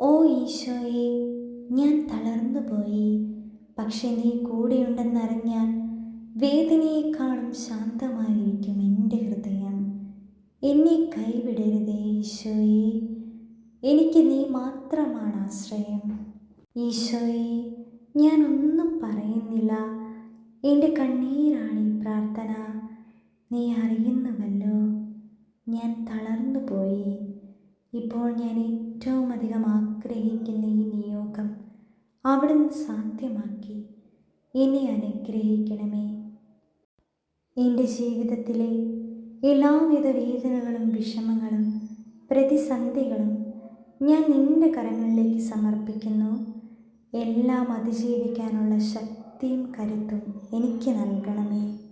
ഓ ഈശോയെ ഞാൻ തളർന്നു പോയി പക്ഷെ നീ കൂടെയുണ്ടെന്നറിഞ്ഞാൽ വേദനയെക്കാളും ശാന്തമായിരിക്കും എന്റെ ഹൃദയം. എന്നെ കൈവിടരുതേ ഈശോയെ എനിക്ക് നീ മാത്രമാണ് ആശ്രയം. ഈശോയെ ഞാൻ ഒന്നും പറയുന്നില്ല. എന്റെ കണ്ണീരാണ് ഈ പ്രാർത്ഥന. നീ അറിയുന്നുവല്ലോ ഞാൻ തളർന്നു പോയി ഇപ്പോൾ ഞാൻ ഏറ്റവും അവിടുന്ന് സാധ്യമാക്കി. എന്നെ അനുഗ്രഹിക്കണമേ. എന്റെ ജീവിതത്തിലെ എല്ലാവിധ വേദനകളും വിഷമങ്ങളും പ്രതിസന്ധികളും ഞാൻ നിന്റെ കരങ്ങളിലേക്ക് സമർപ്പിക്കുന്നു. എല്ലാം അതിജീവിക്കാനുള്ള ശക്തിയും കരുത്തും എനിക്ക് നൽകണമേ.